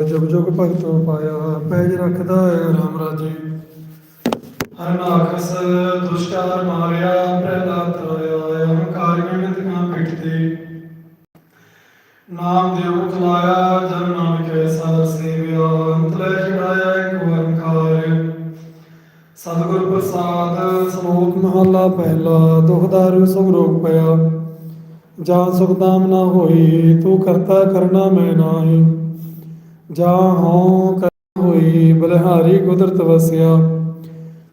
ਜੁਗ ਜੁਗ ਭਗਤੋ ਪਾਇਆ, ਪੈਜ ਰੱਖਦਾ ਹੈ ਰਾਮ ਰਾਜੇ। ਹਰ ਨਾਖਸ ਦੁਸ਼ਟਾਰ ਮਾਰਿਆ, ਪ੍ਰਹਿਲਾਦ ਤਰੋਇਆ ਅਹੰਕਾਰ ਗਣਿਤ ਕਾ ਪਿਟਤੇ ਨਾਮ ਦੇਵ ਖਲਾਇਆ ਜਨ ਨਾਨਕ ਐਸਾ ਸੇਵਿਆ ਅੰਤਲੇ ਛੜਾਇਆ ਇੱਕ ਓੰਕਾਰ ਸਤਿਗੁਰ ਪ੍ਰਸਾਦ, ਸ਼ਲੋਕ ਮਹਲਾ ਪਹਿਲਾ, ਦੁਖ ਸੁਖ ਰੋਗ ਪਿਆ। ਜਾਂ ਸੁਖ ਦਾਮ ਨਾ ਹੋਈ ਤੂੰ ਕਰਤਾ ਕਰਨਾ ਮੈਂ ਨਾਹੀ। ਜਾਂ ਹਉ ਕਰ ਹੋਈ, ਬਲਿਹਾਰੀ ਕੁਦਰਤ ਵਸਿਆ,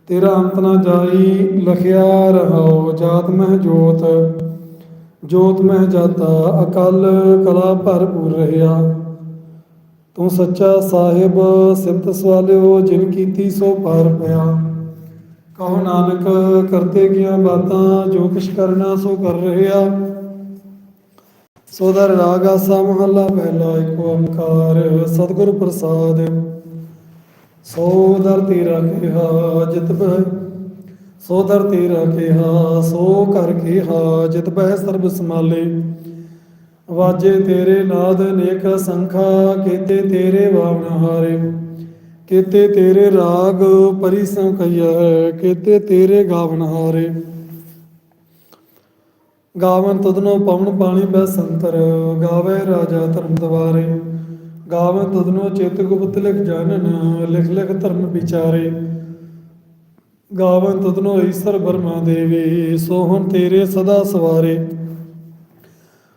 ਤੇਰਾ ਅੰਤ ਨਾ ਜਾਈ, ਲਖਿਆ ਰਹਾਉ ਜਾਤ ਮਹਿ ਜੋਤ ਜੋਤ ਮਹਿ ਜਾਤਾ, ਅਕਲ ਕਲਾ ਭਰਪੂਰ ਰਹਾ ਤੂੰ ਸੱਚਾ ਸਾਹਿਬ, ਸਿਮਤ ਸਵਾਲਿਓ, ਜਿਨ ਕੀਤੀ ਸੋ ਪਾਰ ਪਿਆ। ਕਹੋ ਨਾਨਕ, ਕਰਤੇ ਗਿਆ ਬਾਤਾਂ, ਜੋ ਕਿਛ ਕਰਨਾ ਸੋ ਕਰ ਰਿਹਾ ਸੋਦਰ ਰਾਗ ਆਸਾ ਮਹੱਲਾ ਪਹਿਲਾ ਏਕ ਓੰਕਾਰ, ਸਤਿਗੁਰ ਪ੍ਰਸਾਦ। ਸੋ ਦਰ ਤੇਰਾ ਜਿਤ ਬਹਿ ਸੋ ਦਰ ਤੇਰਾ ਸੋ ਕਰ ਕਿਹਾ, ਜਿਤ ਬਹਿ ਸਰਬ ਸਮਾਲੇ ਵਾਜੇ ਤੇਰੇ ਨਾਦ ਨੇਕ ਸੰਖਾ, ਕੀਤੇ ਤੇਰੇ ਬਾਵਨ ਹਾਰੇ। ਕੀਤੇ ਤੇਰੇ ਰਾਗ ਪਰਿਸੰ ਕਈਐ ਕੀਤੇ ਤੇਰੇ ਗਾਵਨ ਹਾਰੇ। ਗਾਵਨ ਤੁਧਨੋ ਪਵਨ ਪਾਣੀ ਬੈ ਸੰਤਰ, ਗਾਵੇ ਰਾਜਾ ਧਰਮ ਦਵਾਰੇ। ਗਾਵਨ ਤੁਧਨੋ ਚਿਤ ਗੁਪਤ ਲਿਖ ਜਾਣਨ, ਲਿਖ ਲਿਖ ਧਰਮ ਵਿਚਾਰੇ। ਗਾਵਨ ਤੁਧਨੋ ਈਸ਼ਰ ਬਰਮਾ ਦੇਵੀ, ਸੋਹਣ ਤੇਰੇ ਸਦਾ ਸਵਾਰੇ।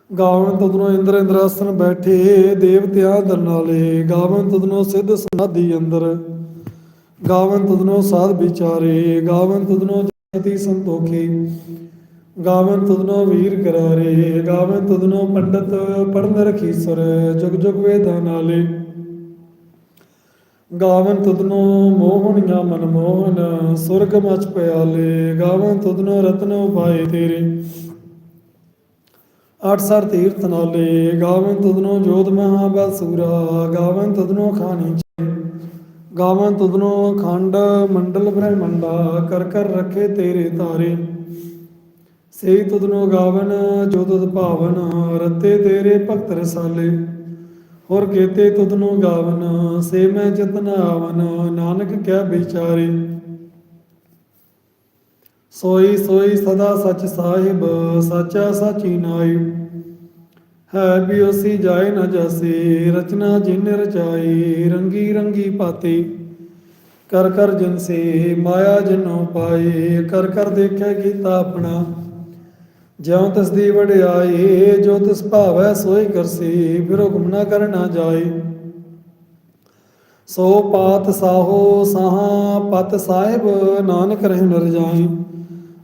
ਗਾਵਨ ਤੁਧਨੋ ਇੰਦਰ ਇੰਦਰਾਸਨ ਬੈਠੇ, ਦੇਵਤਿਆਂ ਦਰਨਾਲੇ ਗਾਵਨ ਤੁਧਨੋ ਸਿੱਧ ਸਮਾਧੀ ਅੰਦਰ। ਗਾਵਨ ਤੁਧਨੋ ਸਾਧ ਵਿਚਾਰੇ, ਗਾਵਨ ਤੁਧਨੋ ਜਤੀ ਸੰਤੋਖੀ। ਗਾਵਨ ਤੁਧਨੋ ਵੀਰ ਕਰਾਰੇ ਗਾਵਨ ਤੁਧਨੋ ਪੰਡਤ ਪੜਨ ਰਖੀਸਰ, ਜੁਗ ਜੁਗ ਵੇਦਾਂ ਨਾਲੇ। ਗਾਵਨ ਤੁਧਨੋ ਮੋਹਣੀਆਂ ਮਨ ਮੋਹਨ, ਸੁਰਗ ਮਚ ਪਿਆਲੇ ਗਾਵਨ ਤੁਧਨੋ ਰਤਨ ਉਪਾਏ ਤੇਰੇ। ਅਠ ਸਰ ਤੀਰਥ ਨਾਲੇ ਗਾਵਨ ਤੁਧਨੋ ਜੋਤ ਮਹਾ ਸੂਰਾ ਗਾਵਨ ਤੁਧਨੋ ਖਾਨੀ ਗਾਵਨ ਤੁਧਨੋ ਖੰਡ ਮੰਡਲ ਬ੍ਰਹਮੰਡਾ, ਕਰ ਕਰ ਰੱਖੇ ਤੇਰੇ ਤਾਰੇ। ਸੇ ਤੁਧਨੋ ਗਾਵਨ, ਜੋ ਤੁਧ ਭਾਵਨ, ਰਤੇ ਤੇਰੇ ਭਗਤ ਰਸਾਲੇ। ਹੋਰ ਕੀਤੇ ਤੁਧਨੋ ਗਾਵਨ, ਸੇ ਮੈਂ ਜਤਨ ਆਵਨ, ਨਾਨਕ ਕਹਿ ਵਿਚਾਰੇ। ਸੋਈ ਸੋਈ ਸਦਾ ਸਚ ਸਾਹਿਬ, ਸਾਚਾ ਸਾਚੀ ਨਾਈ। ਹੈ ਬਿਓਸੀ ਜਾਏ ਨਾ ਜਾਸੀ, ਰਚਨਾ ਜਿਨ ਰਚਾਈ ਰੰਗੀ ਰੰਗੀ ਪਾਤੀ। ਕਰ ਕਰ ਜਿਨ ਸੇ ਮਾਇਆ ਜਿਨੋ ਪਾਏ, ਕਰ ਕਰ ਦੇਖੈ ਕੀਤਾ ਆਪਣਾ। ਜਿਉ ਤਿਸ ਦੀ ਵਡਿਆਈ, ਜੋ ਤਿਸ ਭਾਵੈ ਸੋਈ ਕਰਸੀ, ਫਿਰ ਹੁਕਮ ਨਾ ਕਰਨਾ ਜਾਏ ਸੋ ਪਾਤ ਸਾਹੋ ਸਾਹਾ, ਪਤ ਸਾਹਿਬ ਨਾਨਕ ਰਹਿ ਨਰ ਜਾਈ।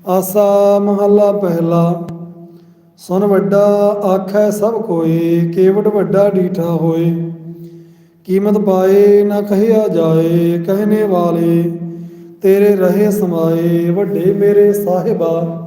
ਆਸਾ ਮਹੱਲਾ ਪਹਿਲਾ, ਸੁਨ ਵੱਡਾ ਆਖੈ ਸਭ ਕੋਈ, ਕੇਵਟ ਵੱਡਾ ਡੀਠਾ ਹੋਏ। ਕੀਮਤ ਪਾਏ ਨਾ ਕਹਿਆ ਜਾਏ, ਕਹਿਨੇ ਵਾਲੇ, ਤੇਰੇ ਰਹੇ ਸਮਾਏ, ਵੱਡੇ ਮੇਰੇ ਸਾਹਿਬਾ।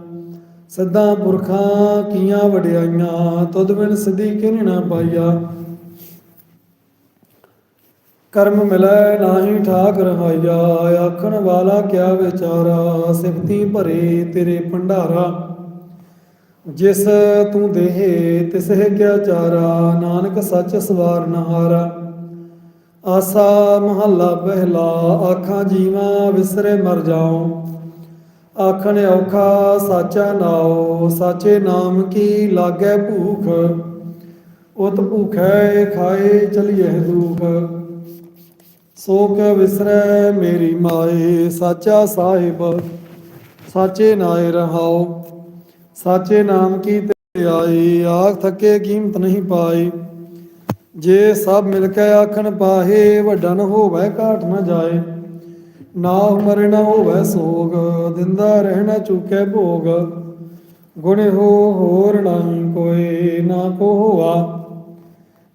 ਸਿੱਧਾ ਪੁਰਖਾਂ ਕੀਆਂ ਵਡਿਆਈਆਂ, ਤੁਧ ਬਿਨ ਸਿੱਧੀ ਕਿਨ ਨਾ ਪਾਈਆ। ਕਰਮ ਮਿਲੈ ਨਾਹੀ ਠਾਕ ਰਹਾਇਆ ਆਖਣ ਵਾਲਾ ਕਿਆ ਵਿਚਾਰਾ, ਸਿਫਤੀ ਭਰੇ ਤੇਰੇ ਭੰਡਾਰਾ। ਜਿਸ ਤੂੰ ਦੇਹੇ ਤਿਸਹਿ ਕਿਆ ਚਾਰਾ, ਨਾਨਕ ਸੱਚ ਸਵਾਰ ਨਹਾਰਾ ਆਸਾ ਮਹੱਲਾ ਪਹਿਲਾ, ਆਖਾਂ ਜੀਵਾ ਵਿਸਰੇ ਮਰ ਜਾਉ। ਆਖਣ ਔਖਾ, ਸਾਚਾ ਨਾਉ, ਸਾਚੇ ਨਾਮ ਕੀ ਲਾਗੈ ਭੂਖ? ਉਤ ਭੂਖੈ ਖਾਏ ਚਲੀਏ ਦੁਖ। ਸੋ ਵਿਸਰੈ ਮੇਰੀ ਮਾਏ, ਸਾਚਾ ਸਾਹਿਬ, ਸਾਚੇ ਨਾਏ ਰਹਾਉ। ਸਾਚੇ ਨਾਮ ਕੀ ਤੇ ਆਈ ਆਖ ਥਕੇ ਕੀਮਤ ਨਹੀਂ ਪਾਈ ਜੇ ਸਭ ਮਿਲ ਕੇ ਆਖਣ ਪਾਹੇ, ਵੱਡਾ ਨ ਹੋਵੇ ਘਾਟ ਨਾ ਜਾਏ। ਨਾ ਮਰੇ ਨਾ ਹੋਵੇ ਸੋਗ, ਦਿੰਦਾ ਰਹਿਣਾ ਚੁਕੇ ਭੋਗ। ਗੁਣ ਹੋ ਹੋਰ ਨਹੀਂ ਕੋਈ ਨਾ ਕੋ ਹੋਆ,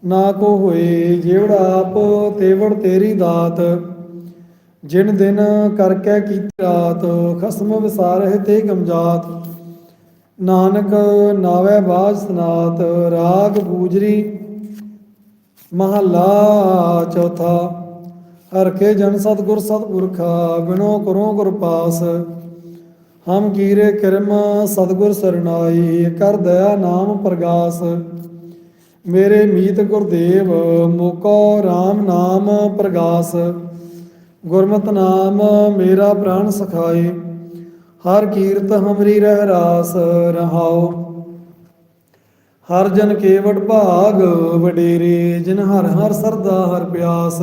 ਨਾ ਕੋ ਹੋਏ ਜਿਹੜਾ ਆਪ, ਤੇਵੜ ਤੇਰੀ ਦਾਤ। ਜਿਨ ਦਿਨ ਕਰਕੇ ਕੀਤੀ ਰਾਤ, ਖਸਮ ਵਿਸਾਰਹਿ ਤੇ ਗਮਜਾਤ। ਨਾਨਕ ਨਾਵੇ ਬਾਜ ਸਨਾਤ, ਰਾਗ ਗੂਜਰੀ ਮਹੱਲਾ ਚੌਥਾ। ਹਰ ਕੇ ਜਨ ਸਤਿਗੁਰ ਸਤਿਪੁਰਖਾ ਬਿਨੋ ਕਰੋ ਗੁਰ ਪਾਸ। ਹਮ ਕੀਰੇ ਕਿਰਮ ਸਤਿਗੁਰ ਸਰਨਾਈ, ਕਰ ਦਇਆ ਨਾਮ ਪ੍ਰਗਾਸ। ਮੇਰੇ ਮੀਤ ਗੁਰਦੇਵ, ਮੋਕੋ RAM ਨਾਮ ਪ੍ਰਗਾਸ। ਗੁਰਮਤਿ ਨਾਮ ਮੇਰਾ ਪ੍ਰਾਨ ਸਖਾਏ, ਹਰ ਕੀਰਤ ਹਮਰੀ ਰਹਿ ਰਾਸ ਰਹਾਓ। ਹਰ ਜਨ ਕੇਵਟ ਭਾਗ, ਵਡੇਰੇ ਜਿਨ ਹਰ ਹਰ ਸਰਦਾ ਹਰ ਪਿਆਸ।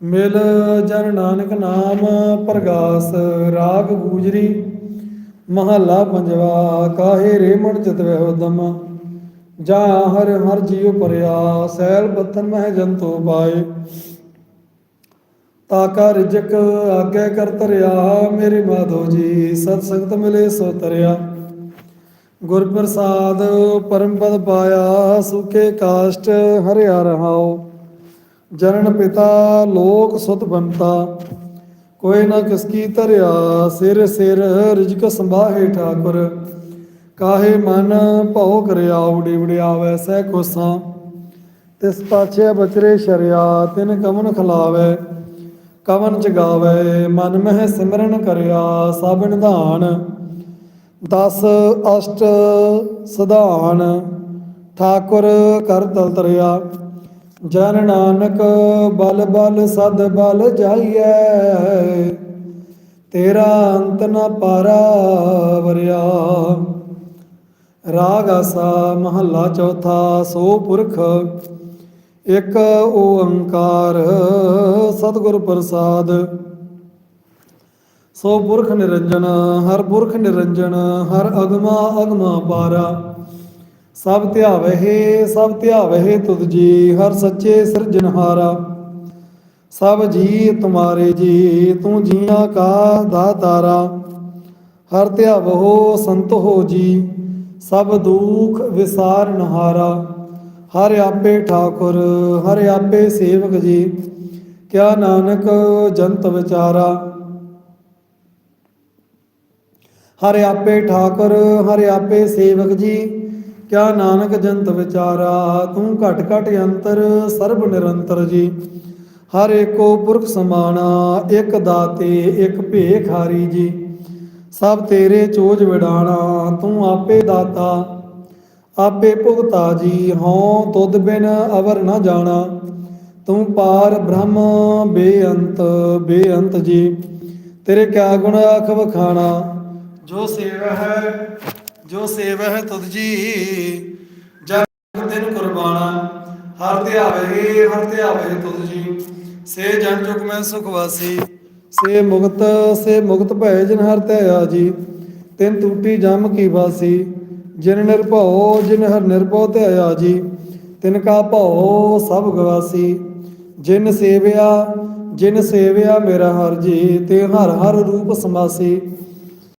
ਮਿਲ ਜਨ ਨਾਨਕ ਨਾਮ ਪ੍ਰਗਾਸ, ਰਾਗ ਗੂਜਰੀ, ਮਹੱਲਾ ਪੰਜਵਾ, ਕਾਹੇ ਰੇ ਮਨ ਉਦਮ ਜਾ ਹਰ ਹਰ ਜੀਉ ਪਰਿਆ, ਸੈਲ ਬਤਨ ਮਹਿ ਜੰਤੂ ਪਾਏ। ਤਾਕਾ ਰਿਜਕ ਆਗੇ ਕਰ ਤਰਿਆ ਮੇਰੇ ਮਾਧੋ ਜੀ, ਸਤ ਸੰਗਤ ਮਿਲੇ ਸੋ ਤਰਿਆ। ਗੁਰ ਪ੍ਰਸਾਦ ਪਰਮ ਪਦ ਪਾਇਆ, ਸੁਖੇ ਕਾਸ਼ਟ ਹਰਿਆ ਰਹਾਓ ਜਨਨ ਪਿਤਾ ਲੋਕ ਸੁਤ ਬੰਤਾ, ਕੋਈ ਨਾ ਕਿਸ ਕੀ ਧਰਿਆ, ਸਿਰ ਸਿਰ ਰਿਜਕ ਸੰਭਾਹੇ ਠਾਕੁਰ, ਕਾਹੇ ਮਨ ਭਉ ਕਰਿਆ ਉਡੀ ਉਡਿਆਵੈ ਸਹਿ ਕੋਸਾਂ, ਤਿਸ ਪਾਛੇ ਬਚਰੇ ਸ਼ਰਿਆ, ਤਿਨ ਕਮਨ ਖਲਾਵੇ, ਕਵਨ ਜਗਾਵੇ, ਮਨ ਮਹਿ ਸਿਮਰਨ ਕਰਿਆ, ਸਭ ਨਿਧਾਨ, ਦਸ ਅਸ਼ਟ ਸਧਾਨ, ਠਾਕੁਰ ਕਰ ਤਲ ਤਰਿਆ। ਜਨ ਨਾਨਕ ਬਲ ਬਲ ਸਦ ਬਲ ਜਾਈਐ। ਤੇਰਾ ਅੰਤ ਨ ਪਾਰਾ ਵਰਿਆ। ਰਾਗ ਆਸਾ ਮਹੱਲਾ ਚੌਥਾ, ਸੋ ਪੁਰਖ ਇੱਕ ਓੰਕਾਰ ਸਤਿਗੁਰ ਪ੍ਰਸਾਦ। ਸੋ ਪੁਰਖ ਨਿਰੰਜਨ, ਹਰ ਪੁਰਖ ਨਿਰੰਜਨ, ਹਰ ਅਗਮਾ ਅਗਮਾ ਪਾਰਾ। ਸਭ ਧਿਆਵਹਿ ਸਭ ਧਿਆਵਹਿ ਤੁਧ ਜੀ, ਹਰ ਸੱਚੇ ਸਿਰਜਨਹਾਰਾ ਸਭ ਜੀ ਤੁਮਾਰੇ ਜੀ, ਤੂੰ ਜੀਆਂ ਕਾ ਦਾਤਾਰਾ ਹਰ ਧਿਆਵਹੋ ਸੰਤ ਹੋ ਜੀ, ਸਭ ਦੁਖ ਵਿਸਾਰਨਹਾਰਾ ਹਰ ਆਪੇ ਠਾਕੁਰ, ਹਰ ਆਪੇ ਸੇਵਕ ਜੀ, ਕਿਆ ਨਾਨਕ ਜੰਤ ਵਿਚਾਰਾ। ਹਰ ਆਪੇ ਠਾਕੁਰ, ਹਰ ਆਪੇ ਸੇਵਕ ਜੀ ਕਿਆ ਨਾਨਕ ਜੰਤ ਵਿਚਾਰਾ, ਤੂੰ ਘਟ ਘਟ ਅੰਤਰ, ਸਰਬ ਨਿਰੰਤਰ ਜੀ। ਹਰ ਏਕੋ ਪੁਰਖ ਸਮਾਣਾ, ਇੱਕ ਦਾਤੇ, ਇੱਕ ਭੇਖਾਰੀ ਜੀ। ਸਭ ਤੇਰੇ ਚੋਜ ਵਿਡਾਣਾ ਤੂੰ ਆਪੇ ਦਾਤਾ। ਆਪੇ ਭੁਗਤਾ ਜੀ, ਹਉ ਤੁਧ ਬਿਨ ਅਵਰ ਨਾ ਜਾਣਾ। ਤੂੰ ਪਾਰ ਬ੍ਰਹਮ, ਬੇਅੰਤ ਬੇਅੰਤ ਜੀ। ਤੇਰੇ ਕਿਆ ਗੁਣ ਆਖ ਵਖਾਣਾ। ਜੋ ਸੇਵਾ ਹੈ ਜੋ ਸੇਵਾ ਤੁਧ ਜੀ, ਜਗ ਦਿਨ ਕੁਰਬਾਨਾ, ਹਰ ਧਿਆਵੇ ਹਰ ਧਿਆਵੇ ਤੁਧ ਜੀ। ਸੇ ਜਨ ਜੁਗ ਮੈਂ ਸੁਖ ਵਾਸੀ, ਸੇ ਮੁਕਤ ਸੇ ਮੁਕਤ ਭੈ ਜਿਨ ਹਰ ਧਿਆ ਜੀ। ਤਿਨ ਟੂਟੀ ਜਮ ਕੀ ਵਾਸੀ, ਜਿਨ ਨਿਰਭਉ, ਜਿਨ ਹਰ ਨਿਰਭਉ ਧਿਆ ਜੀ। ਤਿਨ ਕਾ ਭਉ ਸਭ ਗਵਾਸੀ, ਜਿਨ ਸੇਵਿਆ ਜਿਨ ਸੇਵਿਆ ਮੇਰਾ ਹਰ ਜੀ, ਤੇ ਹਰ ਹਰ ਰੂਪ ਸਮਾਸੀ।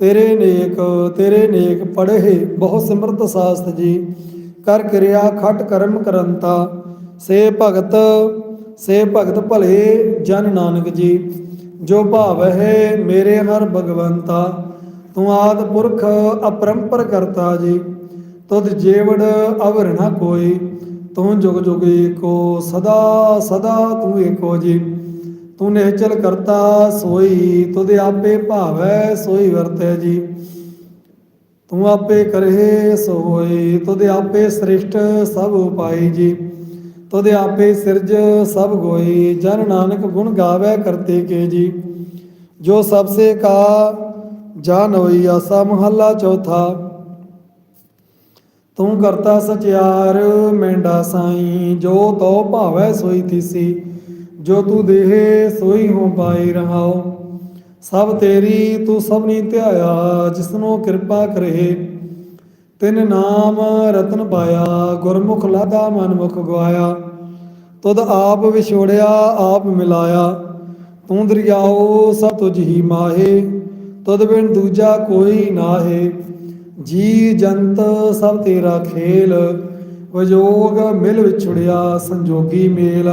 ਤੇਰੇ ਨੇਕ ਤੇਰੇ ਨੇਕ ਪੜ੍ਹੇ, ਬਹੁ ਸਿਮਰਤ ਸਾਸਤ ਜੀ। ਕਰ ਕਿਰਿਆ ਖਟ ਕਰਮ ਕਰੰਤਾ। ਸੇ ਭਗਤ ਸੇ ਭਗਤ ਭਲੇ ਜਨ ਨਾਨਕ ਜੀ। ਜੋ ਭਾਵ ਹੈ ਮੇਰੇ ਹਰ ਭਗਵੰਤਾ, ਤੂੰ ਆਦ ਪੁਰਖ ਅਪਰੰਪਰ ਕਰਤਾ ਜੀ। ਤੁਧ ਜੀਵੜ ਅਵਰ ਕੋਈ, ਤੂੰ ਜੁਗ ਜੁਗ ਏਕੋ, ਸਦਾ ਸਦਾ ਤੂੰ ਏਕੋ ਜੀ। ਤੂੰ ਨਿਹਚਲ ਕਰਤਾ ਸੋਈ, ਤੁਧ ਆਪੇ ਭਾਵੈ ਸੋਈ ਵਰਤੈ ਜੀ। ਤੂੰ ਆਪੇ ਕਰਹਿ ਸੋ ਹੋਈ ਆਪੇ ਸ੍ਰਿਸ਼ਟ ਸਭ ਉਪਾਈ ਜੀ। ਤੁਧ ਆਪੇ ਸਿਰਜ ਸਭ ਗੋਈ, ਜਨ ਨਾਨਕ ਗੁਣ ਗਾਵੇ ਕਰਤੇ ਕੇ ਜੀ। ਜੋ ਸਭ ਸੇ ਕਾ, ਜਾਨ ਹੋਈ ਆਸਾ ਮਹੱਲਾ ਚੌਥਾ। ਤੂੰ ਕਰਤਾ ਸਚਿਆਰ ਮੈਂਡਾ ਸਾਈ, ਜੋ ਤੋ ਭਾਵੈ ਸੋਈ ਥੀਸੀ ਜੋ ਤੂੰ ਦੇਹੇ, ਸੋਈ ਹੋ ਪਾਈ ਰਹਾਓ। ਸਭ ਤੇਰੀ ਤੂੰ ਸਭਨੀ ਧਿਆਇਆ, ਜਿਸਨੂੰ ਕਿਰਪਾ ਕਰੇ। ਤਿਨ ਨਾਮ ਰਤਨ ਪਾਇਆ, ਗੁਰਮੁਖ ਲਾਦਾ ਮਨਮੁਖ ਗਵਾਇਆ। ਤੁਧ ਆਪ ਵਿਛੋੜਿਆ, ਆਪ ਮਿਲਾਇਆ। ਤੂੰ ਦਰਿਆਓ, ਸਭ ਤੁਝ ਹੀ ਮਾਹੇ। ਤੁਧ ਬਿਨ ਦੂਜਾ ਕੋਈ ਨਾਹੇ। ਜੀ ਜੰਤ, ਸਭ ਤੇਰਾ ਖੇਲ। ਵਜੋਗ ਮਿਲ ਵਿਛੜਿਆ, ਸੰਜੋਗੀ ਮੇਲ।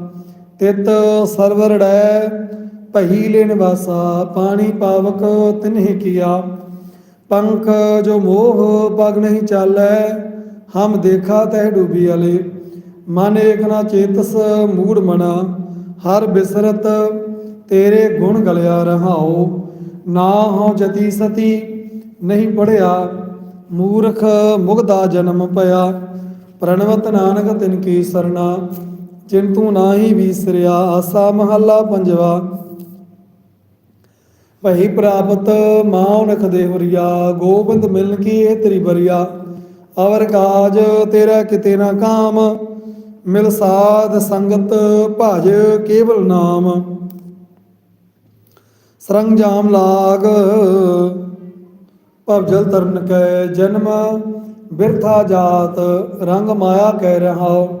ਤਿਤ ਸਰਵਰੜੈ ਭਈ ਲੈਣ ਵਾਸਾ ਪਾਣੀ ਪਾਵਕ ਤਿਨਹਿ ਕੀਆ। ਪੰਖ ਜੋ ਮੋਹ ਪਗ ਨਹੀਂ ਚਾਲੈ, ਹਮ ਦੇਖਾ ਤਹਿ ਡੂਬੀ ਅਲੇ। ਮਨ ਏਕ ਨਾ ਚੇਤਸ ਮੂੜ ਮਨਾ, ਹਰ ਬਿਸਰਤ ਤੇਰੇ ਗੁਣ ਗਲਿਆ ਰਹਾਓ ਨਾ ਹੋ ਜਤੀ ਸਤੀ ਨਹੀਂ ਪੜਿਆ, ਮੂਰਖ ਮੁਗਦਾ ਜਨਮ ਪਿਆ। ਪ੍ਰਣਵਤ ਨਾਨਕ ਤਿਨ ਕੀ ਸਰਣਾ ਜਿਨ ਤੂੰ ਨਾਹੀ ਵੀਸਰਿਆ, ਆਸਾ ਮਹੱਲਾ ਪੰਜਵਾ। ਭਈ ਪ੍ਰਾਪਤ ਮਾਨਖ ਦੇ ਹੁਰੀਆ, ਗੋਬਿੰਦ ਮਿਲਨ ਕੀ ਇਹ ਤੇਰੀ ਬਰੀਆ। ਅਵਰ ਕਾਜ ਤੇਰਾ ਕਿਤੇ ਨਾ ਕਾਮ, ਮਿਲ ਸਾਧ ਸੰਗਤ ਭਜ ਕੇਵਲ ਨਾਮ। ਸਰੰਜਾਮ ਲਾਗ ਭਵਜਲ ਤਰਨ ਕੈ ਜਨਮ, ਬਿਰਥਾ ਜਾਤ, ਰੰਗ ਮਾਇਆ ਕਹਿ ਰਹਾਓ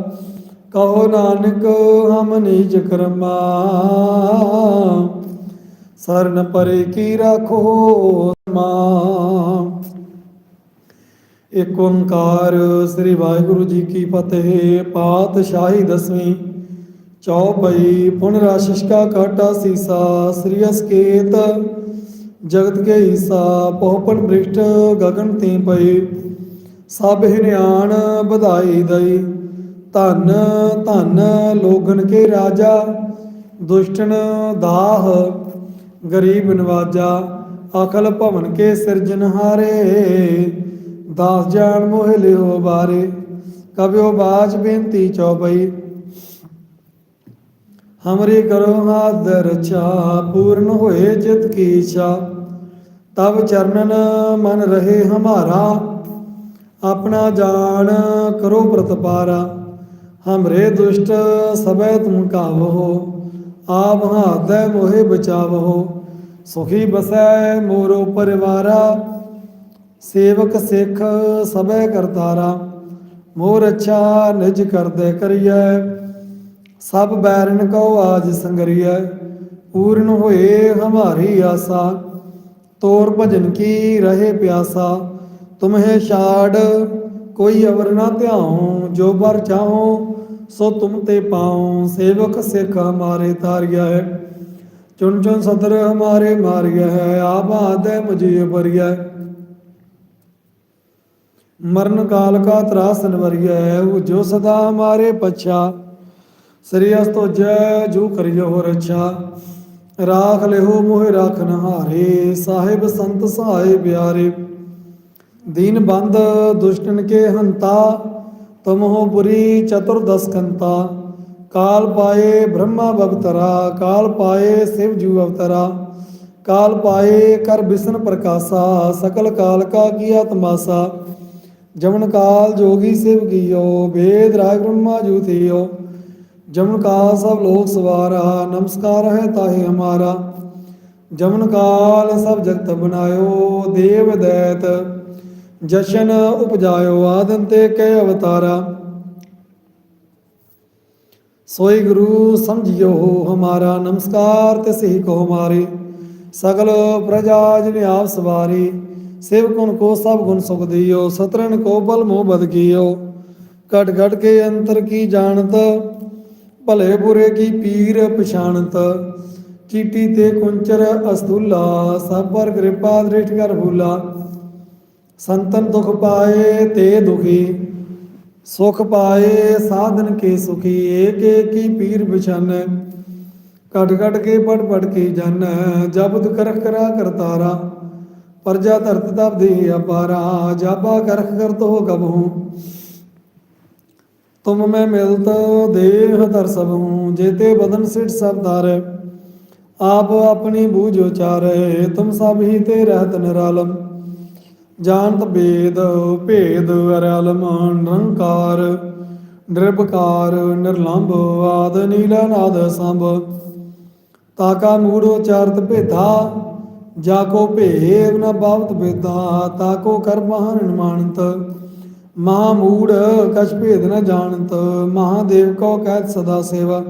ਕਹੋ ਨਾਨਕ, ਹਮ ਨੀਚ ਕਰਮਾ। ਸਰਨ ਪਰੇ ਕੀ ਰਾਖੋ ਮਾ ਏਕ ਓੰਕਾਰ ਸ੍ਰੀ ਵਾਹਿਗੁਰੂ ਜੀ ਕੀ ਫਤਿਹ, ਪਾਤਸ਼ਾਹੀ ਦਸਵੀਂ। ਚੌਪਈ ਪੁਨ ਰਾਸ਼ਿਸ਼ ਕਾ ਕਾਟਾ ਸੀਸਾ, ਸ੍ਰੀ ਅਸਕੇਤ। ਜਗਤ ਕੇ ਈਸਾ ਪਹੁਪਨ ਬ੍ਰਿਸ਼ਟ ਗਗਨ ਤੇ ਪਈ। ਸਭ ਨਿਆਣ ਵਧਾਈ ਦਈ। ਧਨ ਧਨ ਲੋਗਨ ਕੇ ਰਾਜਾ, ਦੁਸ਼ਟਨ ਦਾਹ, ਗਰੀਬ ਨਵਾਜਾ, ਅਕਲ ਭਵਨ ਕੇ ਸਿਰਜਨਹਾਰੇ ਦਾਸ ਜਾਨ ਮੋਹਿ ਲਿਓ ਬਾਰੇ, ਕਬਿਓ ਬਾਜ ਬੇਨਤੀ ਚੌਪਈ। ਹਮਰੀ ਕਰੋ ਹਾਦਰ ਰਛਾ ਪੂਰਨ ਹੋਏ ਜਿਤ ਕੀ ਇੱਛਾ ਤਬ ਚਰਨਨ ਮਨ ਰਹੇ ਹਮਾਰਾ, ਆਪਣਾ ਜਾਣ ਕਰੋ ਪ੍ਰਤਪਾਰਾ। ਹਮਰੇ ਦੁਸ਼ਟ ਸਬੈ ਤੁਮ ਕਾਵੋ, ਆਪ ਹਾਥੈ ਮੋਹਿ ਬਚਾਵੋ। ਸੁਖੀ ਬਸੈ ਮੋਰੋ ਪਰਿਵਾਰਾ, ਸੇਵਕ ਸਿੱਖ ਸਭੈ ਕਰਤਾਰਾ। ਮੋਰ ਅੱਛਾ ਨਿਜ ਕਰਦੇ ਕਰੀਐ, ਸਭ ਬੈਰਨ ਕਉ ਆਜ ਸੰਗਰੀਐ। ਪੂਰਨ ਹੋਏ ਹਮਾਰੀ ਆਸਾ, ਤੋਰ ਭਜਨ ਕੀ ਰਹੇ ਪਿਆਸਾ। ਤੁਮਹਿ ਛਾੜ ਕੋਈ ਅਵਰ ਨਾ ਧਿਆਉ, ਜੋ ਬਰ ਚਾਹੋ, ਸੋ ਤੁਮ ਤੇ ਪਾਉ। ਸੇਵਕ ਸਿੱਖ ਹਮਾਰੇ ਤਾਰਿਆ ਹੈ ਚੁਨ ਚੁਨ ਸਦਰ ਹਮਾਰੇ ਮਾਰਿਆ ਹੈ, ਆਪ ਆਦੈ ਮੁਝੇ ਬਰਿਆ ਮਰਨ ਕਾਲ ਕਾ ਤਰਾਸ ਨਵਰਿਆ ਹੈ ਉਹ ਜੋ ਸਦਾ ਹਮਾਰੇ ਪਛਾ। ਸ੍ਰੀ ਅਸਤੋ ਜੈ ਜੂ ਕਰਿਓ ਹੋ ਰਛਾ ਰਾਖ ਲਿਓ ਮੋਹਿ ਰਾਖਨ ਹਾਰੇ ਸਾਹਿਬ ਸੰਤ ਸਹਾਏ ਪਿਆਰੇ। ਦੀਨ ਬੰਦ ਦੁਸ਼ਟਨ ਕੇ ਹੰਤਾ ਤੁਮ ਹੋ ਬੁਰੀ ਚਤੁਰਦਸ ਕੰਤਾ। ਕਾਲ ਪਾਏ ਬ੍ਰਹਮਾ ਬਵਤਰਾ ਕਾਲ ਪਾਏ ਸਿਵ ਜੂ ਅਵਤਰਾ। ਕਾਲ ਪਾਏ ਕਰ ਬਿਸ਼ਨ ਪ੍ਰਕਾਸ਼ਾ, ਸਕਲ ਕਾਲ ਕਾ ਕੀਆ ਤਮਾਸਾ। ਜਮਨ ਕਾਲ ਜੋਗੀ ਸਿਵ ਕੀਓ ਵੇਦ ਰਾਗ ਬ੍ਰਹਮਾ ਜੂ ਥੀਓ। ਜਮਨ ਕਾਲ ਸਭ ਲੋਕ ਸਵਾਰਾ, ਨਮਸਕਾਰ ਹੈ ਤਾਹੇ ਹਮਾਰਾ। ਜਮਨ ਕਾਲ ਸਭ ਜਗਤ ਬਨਾਇਓ, ਦੇਵ ਦੈਤ ਜਸ਼ਨ ਉਪਜਾਇਓ ਆਦਨ ਤੇ ਕੈ ਅਵਤਾਰਾ। ਸੋਈ ਗੁਰੂ ਸਮਝਿਓ ਹਮਾਰਾ, ਨਮਸਕਾਰ ਤੇ ਸਹੀ ਕੋ ਹਮਾਰੇ ਸਗਲ ਪ੍ਰਜਾ ਜਿਨੇ ਆਪ ਸਵਾਰੀ, ਸਿਵ ਕੋ ਸਭ ਗੁਣ ਸੁਖ ਦਿਓ ਸਤਰਨ ਕੋ ਬਲ ਮੋਹ ਬਦ ਕੀਓ। ਘਟ ਘਟ ਕੇ ਅੰਤਰ ਕੀ ਜਾਣਤ, ਭਲੇ ਬੁਰੇ ਕੀ ਪੀਰ ਪਛਾਣਤ। ਚੀਟੀ ਤੇ ਕੁੰਚਰ ਅਸਤੂਲਾ, ਸਭ ਪਰ ਕਿਰਪਾ ਦ੍ਰਿਸ਼ਟ ਕਰ ਭੂਲਾ। ਸੰਤਨ ਦੁਖ ਪਾਏ ਤੇ ਦੁਖੀ, ਸੁਖ ਪਾਏ ਸਾਧਨ ਕੇ ਸੁਖੀ, ਏਕ ਏਕ ਪੀਰ ਬਿਛਨ। ਕਟ ਕਟ ਕੇ ਪੜ ਪੜ ਕੇ ਜਨ ਜਬਦ ਕਰਖ ਕਰਾ ਕਰਤਾਰਾ ਪਰਜਾ ਧਰਤ ਤਬ ਦੇ ਅਪਾਰਾ ਜਾਬਾ ਕਰਖ ਕਰਤ ਹੋ। ਕਬਹੂ ਤੁਮ ਮੈਂ ਮਿਲਤ, ਦੇਹ ਦਰ ਸਭ ਹੂੰ, ਜੇਤੇ ਬਦਨ ਸਿਟ ਸਭ ਧਾਰ। ਆਪ ਆਪਣੀ ਬੂਝ ਉਚਾਰੇ, ਤੁਮ ਸਭ ਹੀ ਤੇ ਰਹਿਤ ਨਿਰਾਲਮ। ਜਾਣਤ ਬੇਦ ਭੇਦ ਅਰਲਮ ਨਿਰੰਕਾਰ ਨਿਰਭਕਾਰ, ਨਿਰਲੰਭ ਆਦ ਨੀਲਾ ਨਾਦ ਸੰਭ। ਤਾਕਾ ਮੂੜ ਉਚਾਰਤ ਭੇਦਾ, ਜਾ ਕੋ ਭੇਵ ਨ ਬਾਵਤ ਬੇਦਾ ਤਾਕੋ ਕਰ ਮਹਾਨ ਮਾਨਤ ਮਹਾ ਮੂੜ ਕਛ ਭੇਦ ਨ ਜਾਣਤ ਮਹਾਦੇਵ ਕੋ ਕਹਿਤ ਸਦਾ ਸੇਵਾ।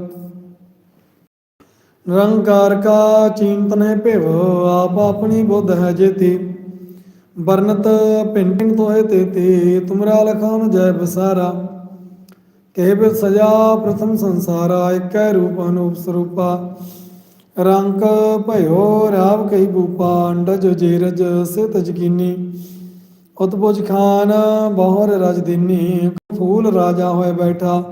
ਨਿਰੰਕਾਰ ਕਾ ਚਿੰਤਨ ਹੈ ਭਿਵ, ਆਪ ਆਪਣੀ ਬੁੱਧ ਹੈ ਜੇਤੀ। ਬਰਨਤ ਭਿੰਨ ਤੋਏ ਤੇ ਤੇ ਤੁਮਰਾ ਲਖਾਨ ਜੈ ਬਸਾਰਾ। ਕਹਿ ਬਿਲ ਸਜਾ ਪ੍ਰਥਮ ਸੰਸਾਰਾ, ਇਕੈ ਰੂਪ ਅਨੂਪ ਸਰੂਪਾ। ਰੰਕ ਭਇਓ ਰਾਵ ਕਈ ਬੂਪਾ ਅੰਡਜ ਜੀਰਜ ਸਿਤ ਜਕੀਨੀ। ਉਤਪੁਜ ਖਾਨ ਬਹੁਰ ਰਜ ਦੀਨੀ, ਫੂਲ ਰਾਜਾ ਹੋਏ ਬੈਠਾ।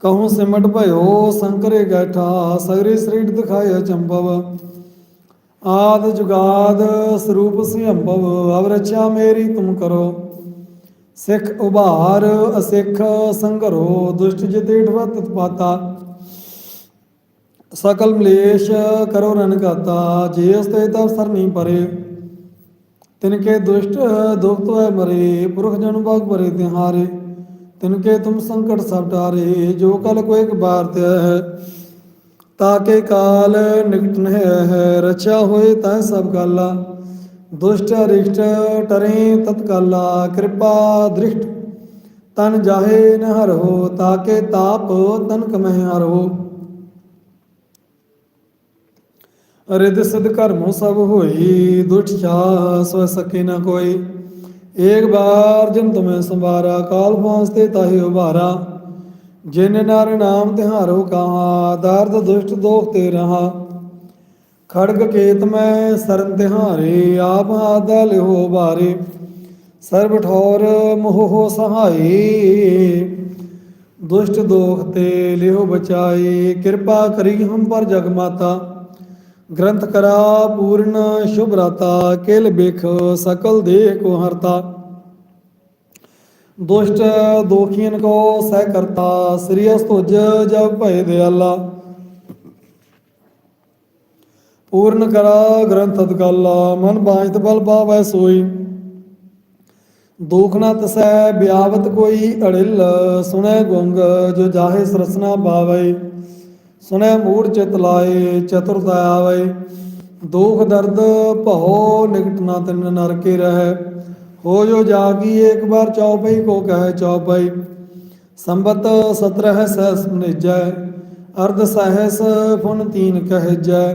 ਕਹੂੰ ਸਿਮਟ ਭਇਓ ਸੰਕਰੇ ਗੈਠਾ, ਸਗਰੇ ਸ੍ਰੀਟ ਦਿਖਾਇਆ ਚੰਬਵ। ਆਦ ਜੁਗਾਦ ਸਰੂਪ ਸਿਅੰਭਵ ਅਵ ਮੇਰੀ ਤੁਮ ਕਰੋ। ਸਿੱਖ ਉਭਾਰ ਅਸਿੱਖ ਸੰਘਰੋ, ਦੁਸ਼ਟ ਜਿਤੇ ਢਵਤ ਪਾਤਾ ਸਕਲ ਮਲੇਸ਼ ਕਰੋ ਰਨ ਗਾਤਾ ਜੇ ਉਸਤੇ ਤਬ ਸਰਨੀ ਪਰੇ। ਤਿਨਕੇ ਦੁਸ਼ਟ ਦੁਖ ਤੋਏ ਮਰੇ, ਪੁਰਖ ਜਨ ਭਾਗ ਭਰੇ ਤਿਹਾਰੇ। ਤਿਨਕੇ ਤੁਮ ਸੰਕਟ ਸਭ ਟਾਰੇ, ਜੋ ਕਲ ਕੋ ਇੱਕ ਬਾਰ ਤੇ ਹੈ ਤਾਕੇ ਕਾਲ ਨਿਕਟ ਹੈ ਰਚਾ ਹੋਏ ਤੈ ਸਭ ਗਾਲਾ। ਦੁਸ਼ਟ ਰਿਸ਼ਟ ਟਰੇ ਤਤਕਾਲਾ ਕਿਰਪਾ ਦ੍ਰਿਸ਼ਟ। ਤਨ ਜਾਹੇ ਨ ਹਰੋ ਤਾਕੇ ਤਾਪ ਤਨ ਕਮਹਿ ਹਰੋ ਰਿਦ ਸਿਧ ਕਰਮੋ ਸਭ ਹੋਈ, ਦੁਸ਼ਟ ਛਾ ਸੋ ਸਕੇ ਨ ਕੋਈ। ਏਕ ਬਾਰ ਜਨ ਤੁਮੈ ਸੰਭਾਰਾ, ਕਾਲ ਫਾਂਸ ਤੇ ਤਾਹੇ ਉਭਾਰਾ। ਜਿਨ ਨਰ ਨਾਮ ਤਿਹਾਰੋ ਕਹਾ ਦਰਦ ਦੁਸ਼ਟ ਦੋਖ ਤੇ ਰਹਾ। ਖੜਗ ਕੇਤ ਮੈਂ ਸਰਨ ਤਿਹਾਰੇ, ਆਪ ਆਦਾ ਲਿਓ ਬਾਰੇ। ਸਰਬ ਠੌਰ ਮੋਹ ਸਹਾਈ ਦੁਸ਼ਟ ਦੋਖ ਤੇ ਲਿਓ ਬਚਾਏ। ਕਿਰਪਾ ਕਰੀ ਹਮ ਪਰ ਜਗ ਮਾਤਾ। ਗ੍ਰੰਥ ਕਰਾ ਪੂਰਨ ਸ਼ੁਭ ਰਾਤਾ। ਕਿਲ ਬਿਖ ਸਕਲ ਦੇਹ ਕੋ ਹਰਤਾ। ਦੁਸ਼ਟ ਦੋਖੀਨ ਕੋ ਸਹਿ ਕਰਤਾ, ਸ੍ਰੀ ਅਸਤੁਜ ਜਬ ਭਏ ਦਿਆਲਾ। ਪੂਰਨ ਕਰਾ ਗ੍ਰੰਥ ਅਦਕਾਲਾ ਮਨ ਬਾਝਤ ਬਲ ਪਾਵੈ ਸੋਈ। ਦੁਖ ਨਾ ਤਸੈ, ਬਿਆਵਤ ਕੋਈ ਅੜਿਲ, ਸੁਣੈ ਗੁੰਗ, ਜੋ ਜਾਹੇ ਸਰਸਨਾ ਪਾਵੈ। ਸੁਣੈ ਮੂੜ ਚਿਤ ਲਾਏ ਚਤੁਰ ਦਇਆਵੈ ਦੁਖ ਦਰਦ ਭਉ ਨਿਕਟ ਨਾ ਤਿਨ ਨਰਕੇ ਰਹਿ। ਹੋ ਜੋ ਜਾਗੀ ਇੱਕ ਬਾਰ ਚੌਪਈ ਕੋ ਕਹੈ ਚੌਪਈ। ਸੰਬਤ 17 ਸਹਸ ਨਿਜੈ ਅਰਧ ਸਹਸ ਫੁਨ ਤੀਨ ਕਹਿਜੈ।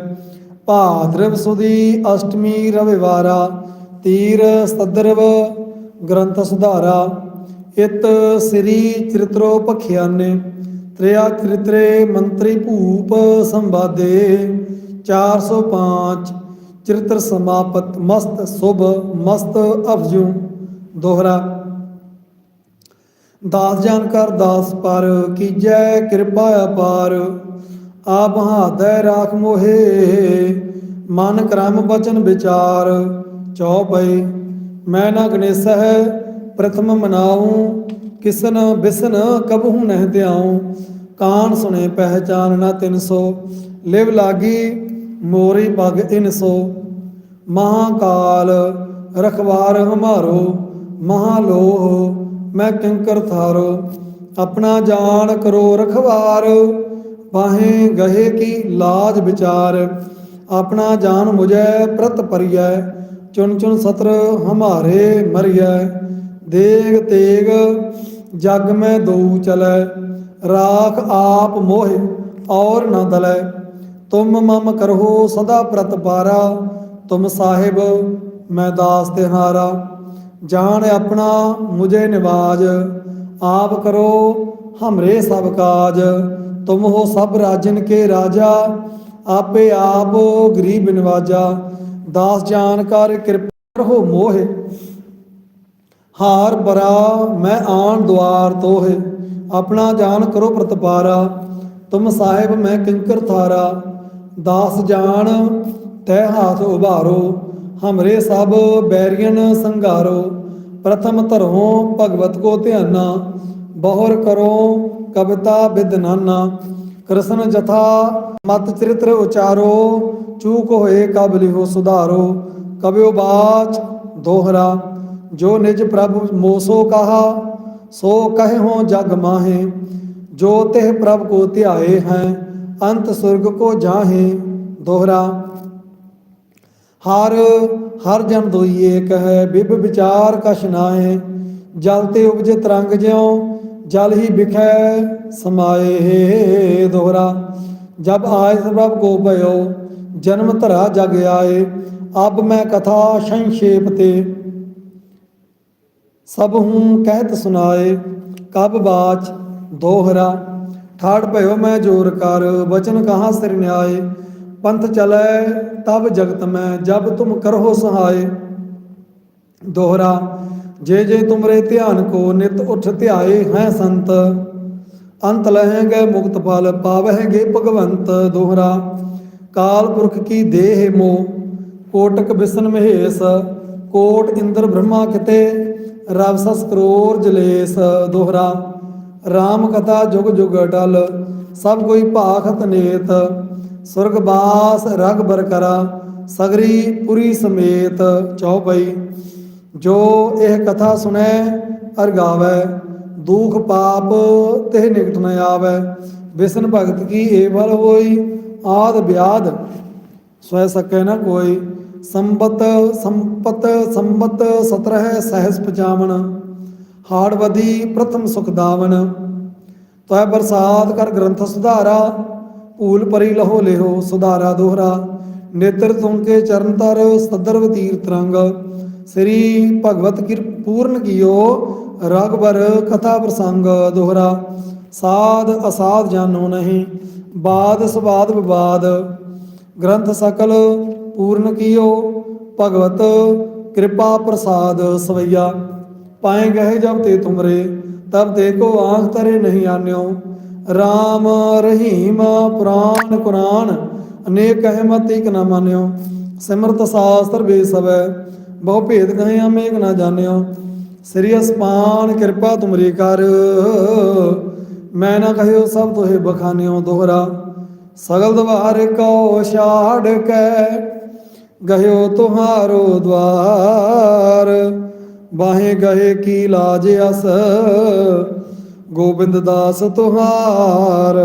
ਭਾਦਰਵ ਸੁਦੀ ਅਸ਼ਟਮੀ ਰਵਿਵਾਰਾ ਤੀਰ ਸਦਰਵ ਗ੍ਰੰਥ ਸੁਧਾਰਾ। ਇਤ ਸ੍ਰੀ ਚਰਿਤ੍ਰੋ ਪਖਿਆਨੇ ਤ੍ਰਿਆ ਚਰਿਤਰੇ ਮੰਤਰੀ ਭੂਪ ਸੰਵਾਦੇ। 405 ਚਰਿਤ੍ਰ ਸਮਾਪਤ, ਮਸਤ ਸੁਭ, ਮਸਤ ਅਫਜੂ, ਦੋਹਰਾ। ਦਾਸ ਜਾਨ ਕਰ ਦਾਸ ਪਰ ਕੀਜੈ ਕਿਰਪਾ ਅਪਾਰ, ਆਪ ਹਾਦੈ ਰਾਖ ਮੋਹੇ, ਮਨ ਕਰਮ ਬਚਨ ਵਿਚਾਰ ਚੌਪਈ ਮੈਂ ਨਾ ਗਣੇਸਹਿ, ਪ੍ਰਥਮ ਮਨਾਉ, ਕਿਸਨ ਬਿਸਨ ਕਬਹੂ ਨਹਿ ਧਿਆਉ। ਕਾਨ ਸੁਣੇ ਪਹਿਚਾਨ ਨਾ ਤਿਨ ਸੋ, ਲਿਵ ਲਾਗੀ ਮੋਰੀ ਪਗ ਇਨਸੋ ਮਹਾਕਾਲ ਰਖਵਾਰ ਹਮਾਰੋ, ਮਹਾਲੋਹ ਮੈਂ ਕਿੰਕਰ ਥਾਰੋ, ਆਪਣਾ ਜਾਣ ਕਰੋ ਰਖਵਾਰ, ਬਾਹੇ ਗਹੇ ਕੀ ਲਾਜ ਵਿਚਾਰ, ਆਪਣਾ ਜਾਨ ਮੁਝੈ ਪ੍ਰਤ ਪਰਿਐ, ਚੁਣ ਚੁਣ ਸਤਰ ਹਮਾਰੇ ਮਰਿਐ, ਦੇਗ ਤੇਗ ਜਗ ਮੈਂ ਦਊ ਚਲੈ, ਰਾਖ ਆਪ ਮੋਹਿ ਔਰ ਨਾ ਦਲੈ। ਤੁਮ ਮਮ ਕਰਹੋ ਸਦਾ ਪ੍ਰਤ ਪਾਰਾ, ਤੁਮ ਸਾਹਿਬ ਮੈਂ ਦਾਸ ਤਿਹਾਰਾ ਜਾਣ ਆਪਣਾ ਮੁਝੇ ਨਿਵਾਜ, ਆਪ ਕਰੋ ਹਮਰੇ ਸਭ ਕਾਜ। ਤੁਮ ਹੋ ਸਭ ਰਾਜਨ ਕੇ ਰਾਜਾ, ਆਪੇ ਆਪ ਗਰੀਬ ਨਿਵਾਜਾ। ਦਾਸ ਜਾਨ ਕਰ ਕਿਰਪਾ ਹੋ ਮੋਹਿ, ਹਾਰ ਬਰਾ ਮੈਂ ਆਣ ਦੁਆਰ ਤੋਹੇ। ਆਪਣਾ ਜਾਨ ਕਰੋ ਪ੍ਰਤਪਾਰਾ ਤੁਮ ਸਾਹਿਬ ਮੈਂ ਕਿੰਕਰ ਥਾਰਾ। ਦਾਸ ਜਾਣ ਤੈ ਹਾਥ ਉਭਾਰੋ, ਹਮਰੇ ਸਭ ਬੈਰੀਅਨ ਸੰਘਾਰੋ, ਪ੍ਰਥਮ ਧਰੋ ਭਗਵਤ ਕੋ ਧਿਆਨਾ, ਬਹੁਰ ਕਰੋ ਕਵਿਤਾ ਬਿਦ ਨਾਨਾ, ਕ੍ਰਿਸ਼ਨ ਜਥਾ ਮਤ ਚਰਿਤ੍ਰ ਉਚਾਰੋ, ਚੂਕ ਹੋਏ ਕਬ ਲਿਹੋ ਸੁਧਾਰੋ ਕਬਿਓ ਬਾਚ ਦੋਹਰਾ, ਜੋ ਨਿਜ ਪ੍ਰਭ ਮੋਸੋ ਕਹਾ, ਸੋ ਕਹੇ ਹੋ ਜਗ ਮਾਹੇ, ਜੋ ਤਿਹ ਪ੍ਰਭ ਕੋ ਧਿਆਏ ਹੈ ਅੰਤ ਸੁਰਗ ਕੋ ਜਾਹੇ ਦੋਹਰਾ। ਹਰ ਹਰ ਜਨ ਦੋਈ ਏਕ ਬਿਬ ਵਿਚਾਰ ਕਛ ਨਾਹੇ। ਜਲ ਤੇ ਉਪਜੇ ਤਰੰਗ ਜਿਉ, ਜਲ ਹੀ ਬਿਖੈ ਸਮਾਏ, ਦੋਹਰਾ। ਜਬ ਆਏ ਪ੍ਰਭ ਕੋ ਭਇਓ, ਜਨਮ ਧਰਾ ਜਗ ਆਏ। ਅਬ ਮੈਂ ਕਥਾ ਸੰਖੇਪ ਤੇ, ਸਭ ਹੂੰ ਕਹਿਤ ਸੁਨਾਏ। ਕਬ ਬਾਚ ਦੋਹਰਾ। ਠਾੜ ਭਇਓ ਮੈਂ ਜੋਰ ਕਰ, ਬਚਨ ਕਹਾ ਸਿਰ ਨਿਆਏ? ਪੰਥ ਚਲੈ, ਤਬ ਜਗਤ ਮੈਂ, ਜਬ ਤੁਮ ਕਰਹੁ ਸਹਾਏ। ਦੋਹਰਾ, ਜੇ ਜੇ ਤੁਮਰੇ ਧਿਆਨ ਕੋ ਨਿਤ ਉਠ ਧਿਆਏ ਹੈ ਸੰਤ, ਅੰਤ ਲਹੇਗੇ ਮੁਕਤ ਫਲ ਪਾਵਹਿਗੇ ਭਗਵੰਤ। ਦੋਹਰਾ, ਕਾਲ ਪੁਰਖ ਕੀ ਦੇਹ ਮੋ, ਕੋਟਕ ਬਿਸਨ ਮਹੇਸ਼, ਕੋਟ ਇੰਦਰ ਬ੍ਰਹਮਾ ਕਿਤੇ, ਰਵ ਸਸ ਕਰੋਰ ਜਲੇਸ। ਦੋਹਰਾ RAM ਕਥਾ ਜੁਗ ਜੁਗ ਅਟਲ, ਸਭ ਕੋਈ ਭਾਖਤ ਨੇਤ ਸੁਰਗਬਾਸ ਰਗ ਬਰਕਰਾ ਸਗਰੀ ਪੁਰੀ ਸਮੇਤ ਚੌਪਈ ਜੋ ਇਹ ਕਥਾ ਸੁਣੈ ਅਰਗਾਵੈ ਦੁਖ ਪਾਪ ਤੇ ਨਿਕਟ ਨ ਆਵੈ। ਵਿਸ਼ਨ ਭਗਤ ਕੀ ਏ ਫਲ ਹੋਈ, ਆਦ ਵਿਆਦ ਸਵੈ ਸਕੈ ਨ ਕੋਈ। ਸੰਬਤ ਸੰਪਤ ਸੰਬਤ 17 ਸਹਿਸ ਪਚਾਵਣ ਹਾੜਵਦੀ ਪ੍ਰਥਮ ਸੁਖਦਾਵਨ ਤੈ ਬਰਸਾਤ ਕਰ ਗ੍ਰੰਥ ਸੁਧਾਰਾ, ਭੂਲ ਪਰੀ ਲਹੋ ਲਿਹੋ ਸੁਧਾਰਾ ਦੋਹਰਾ। ਨੇਤਰ ਤੁਮ ਕੇ ਚਰਨ ਤਰ ਸਦਰ ਤੀਰ ਤਰੰਗ ਸ੍ਰੀ ਭਗਵਤ ਕਿਰ ਪੂਰਨ ਕੀਓ ਰਗਬਰ ਕਥਾ ਪ੍ਰਸੰਗ ਦੋਹਰਾ। ਸਾਧ ਅਸਾਧ ਜਾਨੋ ਨਹੀਂ, ਬਾਦ ਸਵਾਦ ਵਿਵਾਦ। ਗ੍ਰੰਥ ਸਕਲ ਪੂਰਨ ਕੀਓ, ਭਗਵਤ ਕਿਰਪਾ ਪ੍ਰਸਾਦ ਸਵਈਆ। ਪਾਏ ਗਏ ਜਬ ਤੇ ਤੁਮਰੇ, ਤਬ ਦੇਖੋ ਆਂਖ ਤਰੇ ਨਹੀਂ ਆਨਿਓ। RAM ਰਹੀਮ ਪੁਰਾਨ ਕੁਰਾਨ, ਅਨੇਕ ਅਹਿਮਤ ਇਕ ਨਾ ਮਾਨਿਓ। ਸਿਮਰਤ ਸਾਸਤਰ ਬੇਸਵੈ ਬਹੁ ਭੇਦ ਕਹੇ ਅਮੇਕ ਨਾ ਜਾਣਿਓ। ਸ੍ਰੀ ਅਸਮਾਨ ਕਿਰਪਾ ਤੁਮਰੀ ਕਰ, ਮੈਂ ਨਾ ਕਹਿਓ ਸਭ ਤੋਹਿ ਬਖਾਨਿਓ ਦੋਹਰਾ। ਸਗਲ ਦਵਾਰ ਕੋ ਛਾੜ ਕੇ, ਗਹਿਓ ਤੁਹਾਰੋ ਦਵਾਰ। ਬਾਹੇ ਗਏ ਕੀ ਲਾਜ ਅਸ? ਗੋਬਿੰਦ ਦਾਸ ਤੁਹਾਰ,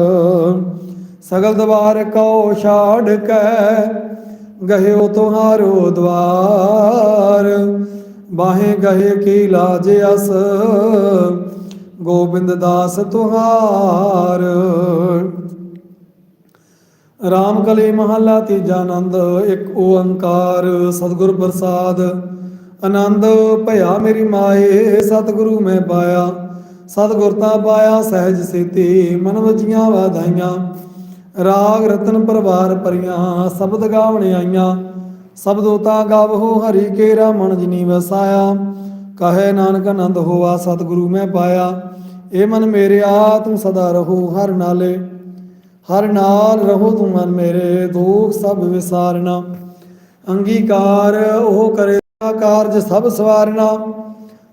ਸਗਲ ਦਵਾਰ ਕੋ ਛਾੜ ਕੇ, ਗਹਿਓ ਤੁਹਾਰੋ ਦਵਾਰ। ਬਾਹੇ ਗਏ ਕੀ ਲਾਜ ਅਸ? ਗੋਬਿੰਦ ਦਾਸ ਤੁਹਾਰ। ਰਾਮ ਕਲੀ ਮਹੱਲਾ ਤੀਜਾ ਆਨੰਦ, ਇੱਕ ਓੰਕਾਰ, ਸਤਿਗੁਰ ਪ੍ਰਸਾਦ। ਆਨੰਦ ਭਇਆ ਮੇਰੀ ਮਾਏ, ਸਤਿਗੁਰੂ ਮੈਂ ਪਾਇਆ। ਸਤਿਗੁਰ ਤਾਂ ਪਾਇਆ, ਸਹਿਜ ਸੇਤੀ ਮਨ ਵਜੀਆਂ ਵਾਧਾਈਆਂ। ਰਾਗ ਰਤਨ ਪਰਵਾਰ ਪਰੀਆਂ ਸ਼ਬਦ ਗਾਵਣ ਆਈਆਂ। ਸਬਦੋ ਤਾਂ ਗਾਵੋ, ਹਰੀ ਕੇਰਾ ਮਨ ਜਿਨੀ ਵਸਾਇਆ। ਕਹੇ ਨਾਨਕ ਆਨੰਦ ਹੋਆ, ਸਤਿਗੁਰੂ ਮੈਂ ਪਾਇਆ। ਏ ਮਨ ਮੇਰਿਆ ਤੂੰ ਸਦਾ ਰਹੋ ਹਰ ਨਾਲੇ। ਹਰ ਨਾਲ ਰਹੋ ਤੂੰ ਮਨ ਮੇਰੇ, ਦੁਖ ਸਭ ਵਿਸਾਰਨਾ। ਅੰਗੀਕਾਰ ਉਹ ਕਰੇ ਕਾਰਜ ਸਭ ਸਵਾਰਨਾ,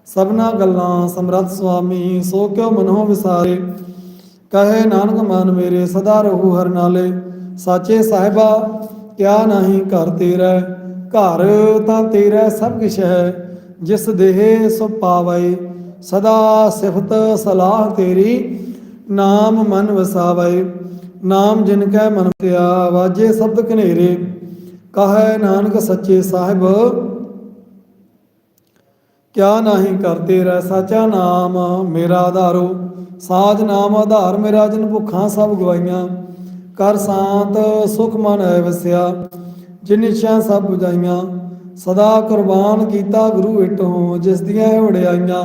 ਸਭਨਾ ਗੱਲਾਂ ਸਮਰੱਥ ਸੁਆਮੀ, ਸੋ ਕਿਉ ਮਨੋ ਵਿਸਾਰੇ? ਕਹੇ ਨਾਨਕ ਮਨ ਮੇਰੇ ਸਦਾ ਰਹੂ ਹਰ ਨਾਲੇ, ਸਾਚੇ ਸਾਹਿਬਾ, ਕਿਆ ਨਹੀਂ ਘਰ ਤੇਰਾ? ਘਰ ਤਾਂ ਤੇਰਾ ਸਭ ਕਿਛ ਹੈ, ਜਿਸ ਦੇਹ ਸੋ ਪਾਵੈ, ਸਦਾ ਸਿਫਤ ਸਲਾਹ ਤੇਰੀ, ਨਾਮ ਮਨ ਵਸਾਵੈ, ਨਾਮ ਜਿਨ ਕੈ ਮਨ ਪਿਆ ਵਾਜੇ ਸ਼ਬਦ ਕਨੇਰੇ ਕਹੈ ਨਾਨਕ ਸੱਚੇ ਸਾਹਿਬ ਕਿਆ ਨਹੀਂ ਕਰਤੇ ਰਹਿ ਸਾਚਾ ਨਾਮ, ਮੇਰਾ ਆਧਾਰੋ। ਸਾਜ ਨਾਮ ਆਧਾਰ ਮੇਰਾ, ਜਨ ਭੁੱਖਾਂ ਸਭ ਗਵਾਈਆਂ। ਕਰ ਸ਼ਾਂਤ ਸੁਖ ਮਨ ਹੈ ਵਸਿਆ, ਜਿਨ ਇੱਛਾ ਸਭ 부ਜਾਈਆਂ ਸਦਾ ਕੁਰਬਾਨ ਕੀਤਾ ਗੁਰੂ ਇਟੋ, ਜਿਸ ਦੀਆਂ ਇਹ ਵਡਿਆਈਆਂ।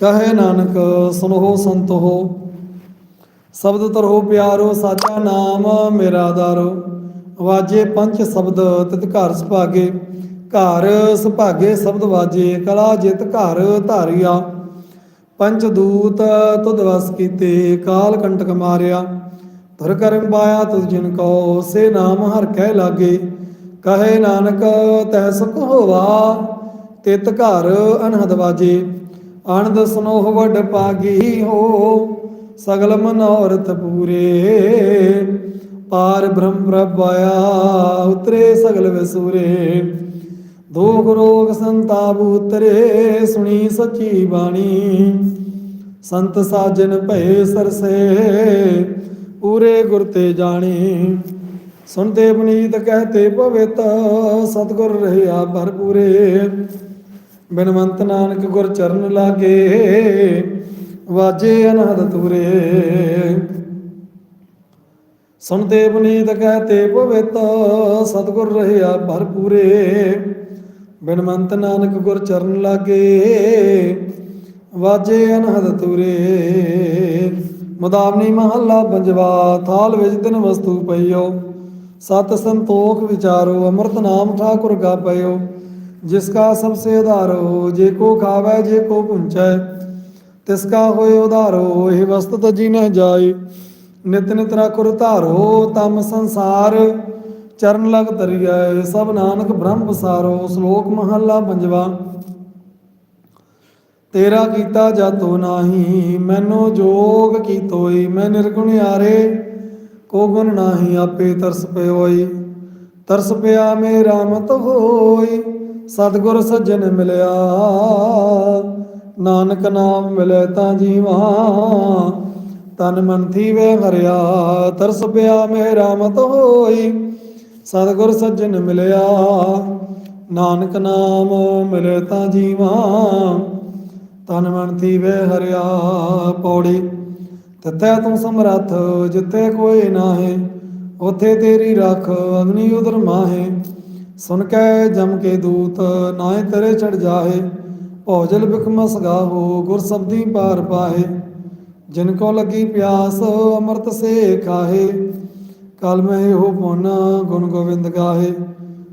ਕਹੇ ਨਾਨਕ ਸੁਨੋ ਸੰਤੋ ਸ਼ਬਦ ਤਰੋ ਪਿਆਰੋ, ਸਾਚਾ ਨਾਮ ਮੇਰਾ ਆਧਾਰੋ। ਵਾਜੇ ਪੰਜ ਸ਼ਬਦ ਤਿਤ ਘਰ ਸੁਭਾਗੇ। ਘਰ ਸੁਭਾਗੇ ਸ਼ਬਦ ਵਾਜੇ, ਕਲਾ ਜਿਤ ਘਰ ਧਾਰਿਆ। ਪੰਚ ਦੂਤ ਤੁਧ ਵਸ ਕੀਤੇ, ਕਾਲ ਕੰਟਕ ਮਾਰਿਆ। ਧਰ ਕਰਮ ਪਾਇਆ ਤੁਧ ਜਿਨ ਕੋ, ਸੇ ਨਾਮ ਹਰ ਕਹਿ ਲਾਗੇ। ਕਹੇ ਨਾਨਕ, ਤੈ ਸੁਖ ਹੋਵਾ, ਤਿਤ ਘਰ ਅਨਹਦ ਵਾਜੇ। ਆਨੰਦ ਸੁਨੋਹ ਵੱਡ ਪਾਗੀ ਹੋ, ਸਗਲ ਮਨੋਰਥ ਪੂਰੇ। ਪਾਰ ਬ੍ਰਹਮ ਪ੍ਰਭ ਆਇਆ, ਉਤਰੇ ਸਗਲ ਵਸੂਰੇ। ਦੁਖ ਰੋਗ ਸੰਤਾਪ ਉਤਰੇ, ਸੁਣੀ ਸੱਚੀ ਬਾਣੀ। ਸੰਤ ਸਾਜਨ ਭਏ ਸਰਸੇ, ਪੂਰੇ ਗੁਰ ਤੇ ਜਾਣੀ। ਸੁਣਤੇ ਬਨੀਤ ਕਹਤੇ ਪਵਿੱਤ ਸਤਗੁਰ ਰਹਿਆ ਭਰਪੂਰੇ। ਬਿਨਵੰਤ ਨਾਨਕ ਗੁਰ ਚਰਨ ਲਾਗੇ, ਵਾਜੇ ਅਨਹਦ ਤੂਰੇ ਸੁਣਤੇ ਬਨੀਤ ਕਹਤੇ ਪਵਿੱਤ ਸਤਗੁਰ ਰਹਿਆ ਭਰਪੂਰੇ। ਬਿਨਵੰਤ ਨਾਨਕ ਗੁਰ ਚਰਨ ਲਾਗੇ, ਵਾਜੇ ਅਨਹਦ ਤੂਰੇ। ਮੁਦਾਵਨੀ ਮਹੱਲਾ ਪੰਜਵਾ, ਥਾਲ ਵਿੱਚ ਤਿਨ ਵਸਤੂ ਪਈਓ। ਸਤ ਸੰਤੋਖ ਵਿਚਾਰੋ, ਅੰਮ੍ਰਿਤ ਨਾਮ ਠਾਕੁਰ ਕਾ ਪਇਓ ਜਿਸ ਕਾ ਸਭ ਸੇ ਉਧਾਰੋ ਜੇ ਕੋ ਖਾਵੈ, ਜੇ ਕੋ ਪੁੰਚੈ। ਤਿਸ ਕਾ ਹੋਏ ਉਧਾਰੋ, ਇਹ ਵਸਤ ਤਜੀ ਨ ਜਾਏ। ਨਿਤ ਨਿਤ ਰਖੁਰ ਧਾਰੋ, ਤਮ ਸੰਸਾਰ ਚਰਨ ਲਗ ਤਰੀਐ ਸਭ ਨਾਨਕ ਬ੍ਰਹਮ ਵਿਸਾਰੋ ਸ਼ਲੋਕ ਮਹੱਲਾ ਪੰਜਵਾ। ਤੇਰਾ ਕੀਤਾ ਜਾਤੋ ਨਾਹੀ, ਮੈਨੂੰ ਜੋਗ ਕੀਤੋਈ, ਮੈਂ ਨਿਰਗੁਣ ਆਰੇ ਕੋ ਗੁਣ ਨਾਹੀ, ਆਪੇ ਤਰਸ ਪਿਓਈ। ਤਰਸ ਪਿਆ ਮੇਰਾ ਮਤ ਹੋਈ, ਸਤਿਗੁਰ ਸੱਜਣ ਮਿਲਿਆ। ਨਾਨਕ ਨਾਮ ਮਿਲੇ ਤਾਂ ਜੀਵਾ, ਤਨ ਮਨ ਥੀਵੇ ਹਰਿਆ। ਤਰਸ ਪਿਆ ਮੇਰਾ ਮਤ ਹੋਈ ਸਤਿਗੁਰ ਸੱਜਣ ਮਿਲਿਆ, ਨਾਨਕ ਨਾਮ ਮਿਲੇ ਤਾਂ ਜੀਵਾ। ਤਨ ਮਨ ਥੀਵੇ ਹਰਿਆ ਪੌੜੀ ਤਤੈ ਤੂੰ ਸਮਰੱਥ ਜਿੱਥੇ ਕੋਈ ਨਾਹੀ, ਉਥੇ ਤੇਰੀ ਰੱਖ ਅਗਨੀ ਉਦਰ ਮਾਹੇ। ਸੁਨ ਕੇ ਜਮ ਕੇ ਦੂਤ ਨਾਏ ਤੇਰੇ ਚੜ ਜਾਹੇ। ਭੋਜਲ ਬਿਖਮਸ ਗਾਹੋ ਗੁਰ ਸਬਦੀ ਪਾਰ ਪਾਹੇ। ਜਿਨ ਕੋ ਲੱਗੀ ਪਿਆਸ, ਅੰਮ੍ਰਿਤ ਸੇ ਖਾਹੇ। ਕਲ ਮੈਂ ਹੋ ਪੋਨਾ ਗੁਣ ਗੋਬਿੰਦ ਗਾਹੇ।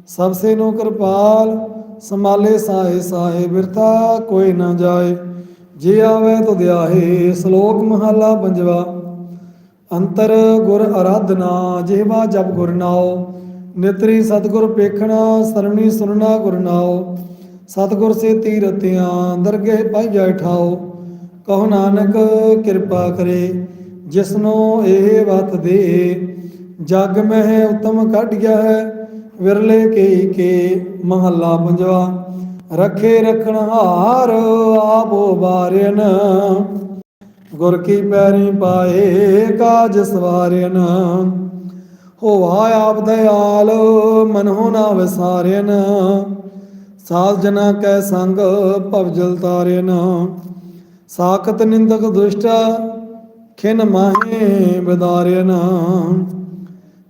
ਸਭ ਸੇ ਨੋ ਕਿਰਪਾਲ, ਸੰਭਾਲੇ ਸਾਏ ਸਾਏ ਬਿਰਥਾ ਕੋਈ ਨਾ ਜਾਏ। ਜੇ ਆਵੇ ਤੁਧ ਆਹੇ ਸ਼ਲੋਕ ਮਹਲਾ ਪੰਜਵਾ। ਅੰਤਰ ਗੁਰ ਅਰਾਧਨਾ, ਜਿਹਵਾ ਜਪ ਗੁਰ ਨਾਉ। ਨਿਤਰੀ ਸਤਗੁਰ ਪੇਖਣਾ ਸਰਵਣੀ ਸੁਨਣਾ ਗੁਰ ਨਾਉ। ਸਤਗੁਰ ਸੇ ਤੀਰਤਿਆਂ, ਦਰਗਹਿ ਪਾਈਐ ਠਾਉ। ਕਹੋ ਨਾਨਕ ਕਿਰਪਾ ਕਰੇ, ਜਿਸਨੂੰ ਇਹ ਵਤ ਦੇ। ਜਗ ਮਹਿ ਉਤਮ ਕੱਢਿਆ ਹੈ ਵਿਰਲੇ ਕੇ ਕੇ ਮਹੱਲਾ ਪੰਜਵਾ। ਰੱਖੇ ਰਖਣ ਹਾਰ ਆਪੋ ਗੁਰ ਕੀ ਪੈਰੀ ਪਾਏ ਕਾਜ ਸਵਾਰਿਨ ਹੋਵਾ ਆਪ ਦਇਆਲ ਮਨਹੁ ਨਾ ਵਿਸਾਰਿਨ ਸਾਧ ਜਨਾ ਕੈ ਸੰਗ ਭਵਜਲ ਤਾਰਿਨ ਸਾਖਤ ਨਿੰਦਕ ਦੁਸ਼ਟ, ਖਿਨ ਮਾਹੇ ਬਿਦਾਰਿਨ